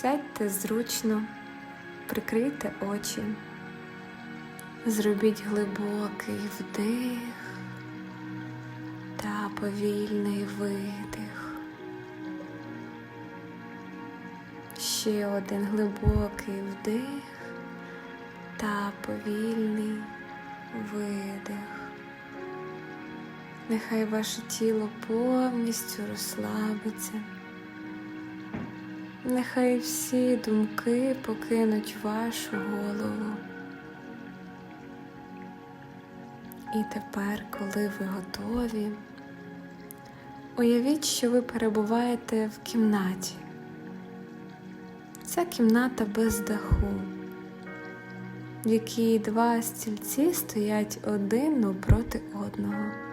Сядьте зручно, прикрийте очі, зробіть глибокий вдих та повільний видих. Ще один глибокий вдих та повільний видих. Нехай ваше тіло повністю розслабиться. Нехай всі думки покинуть вашу голову. І тепер, коли ви готові, уявіть, що ви перебуваєте в кімнаті. Ця кімната без даху, в якій два стільці стоять один навпроти одного.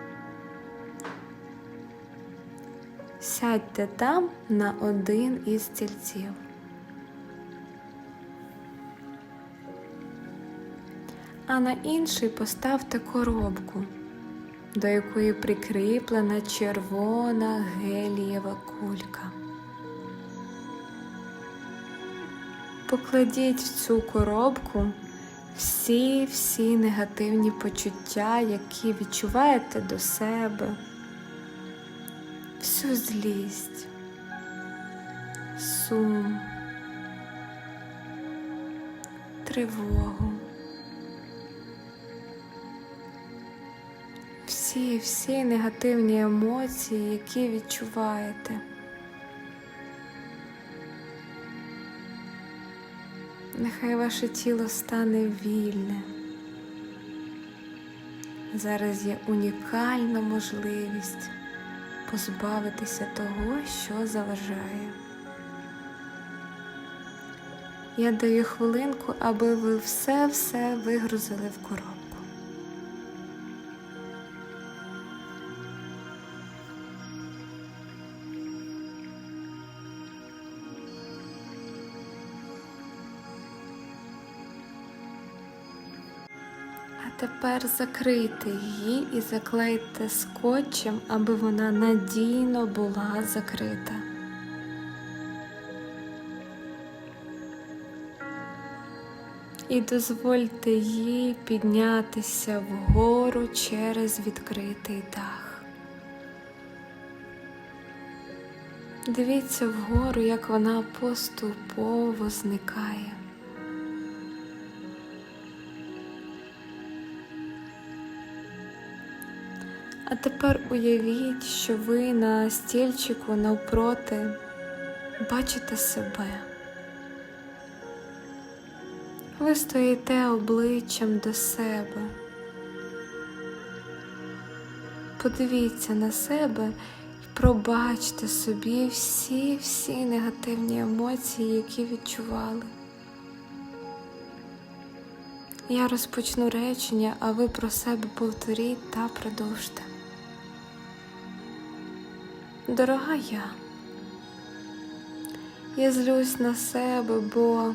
Сядьте там на один із стільців. А на інший поставте коробку, до якої прикріплена червона гелієва кулька. Покладіть в цю коробку всі всі негативні почуття, які відчуваєте до себе всю злість, сум, тривогу. Всі, всі негативні емоції, які відчуваєте. Нехай ваше тіло стане вільне. Зараз є унікальна можливість позбавитися того, що заважає. Я даю хвилинку, аби ви все-все вигрузили в коробку. Тепер закрийте її і заклейте скотчем, аби вона надійно була закрита. І дозвольте їй піднятися вгору через відкритий дах. Дивіться вгору, як вона поступово зникає. А тепер уявіть, що ви на стільчику навпроти бачите себе. Ви стоїте обличчям до себе. Подивіться на себе і пробачте собі всі-всі негативні емоції, які відчували. Я розпочну речення, а ви про себе повторіть та продовжте. Дорога я, я злюсь на себе, бо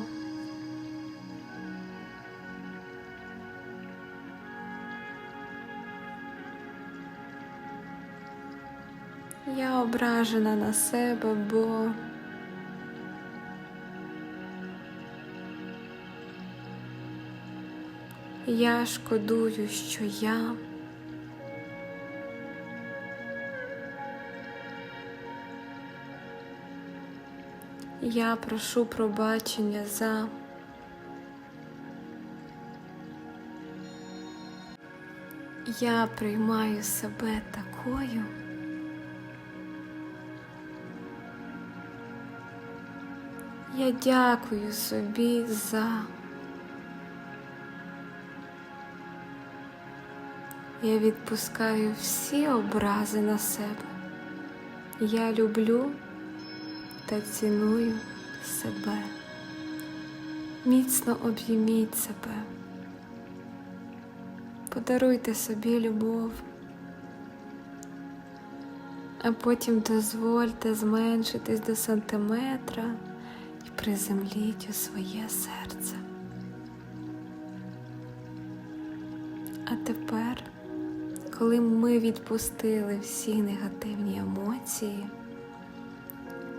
я ображена на себе, бо я шкодую, що я Я прошу пробачення за я приймаю себе такою. Я дякую собі за я відпускаю всі образи на себе. Я люблю та ціную себе. Міцно обійміть себе. Подаруйте собі любов, а потім дозвольте зменшитись до сантиметра і приземліть у своє серце. А тепер, коли ми відпустили всі негативні емоції,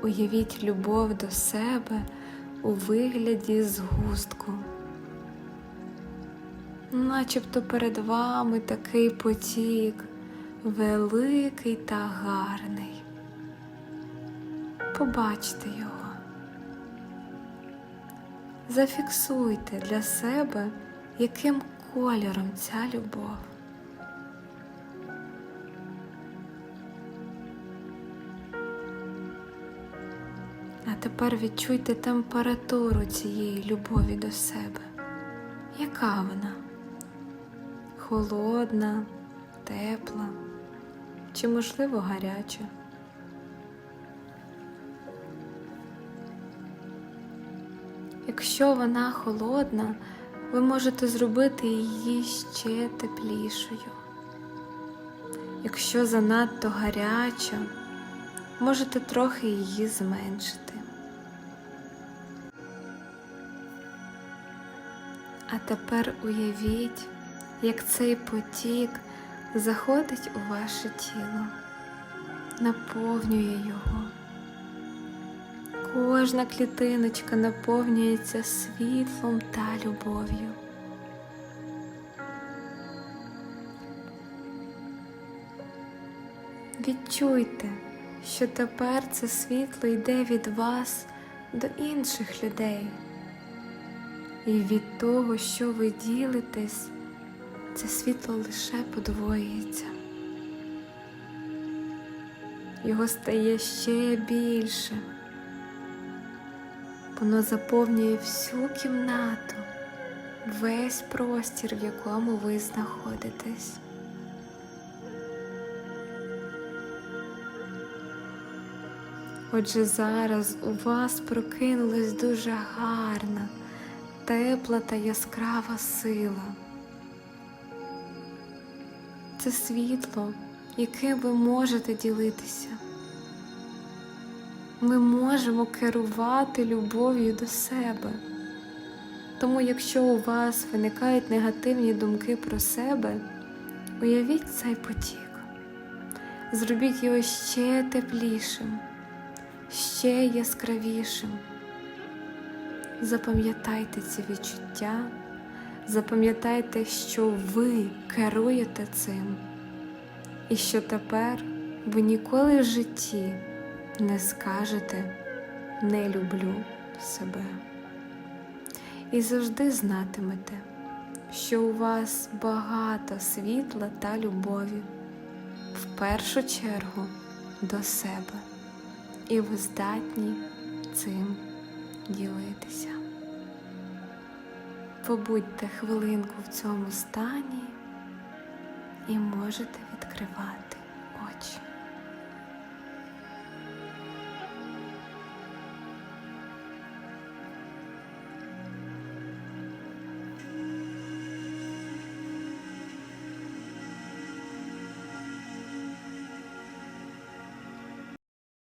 уявіть любов до себе у вигляді згустку. Начебто перед вами такий потік, великий та гарний. Побачте його. Зафіксуйте для себе, яким кольором ця любов. Тепер відчуйте температуру цієї любові до себе. Яка вона? Холодна, тепла чи, можливо, гаряча? Якщо вона холодна, ви можете зробити її ще теплішою. Якщо занадто гаряча, можете трохи її зменшити. А тепер уявіть, як цей потік заходить у ваше тіло, наповнює його. Кожна клітиночка наповнюється світлом та любов'ю. Відчуйте, що тепер це світло йде від вас до інших людей. І від того, що ви ділитесь, це світло лише подвоюється. Його стає ще більше. Воно заповнює всю кімнату, весь простір, в якому ви знаходитесь. Отже, зараз у вас прокинулась дуже гарна, тепла та яскрава сила. Це світло, яким ви можете ділитися. Ми можемо керувати любов'ю до себе. Тому, якщо у вас виникають негативні думки про себе, уявіть цей потік, зробіть його ще теплішим, ще яскравішим. Запам'ятайте ці відчуття, запам'ятайте, що ви керуєте цим, і що тепер ви ніколи в житті не скажете не люблю себе. І завжди знатимете, що у вас багато світла та любові, в першу чергу до себе, і ви здатні цим ділитися. Побудьте хвилинку в цьому стані і можете відкривати очі.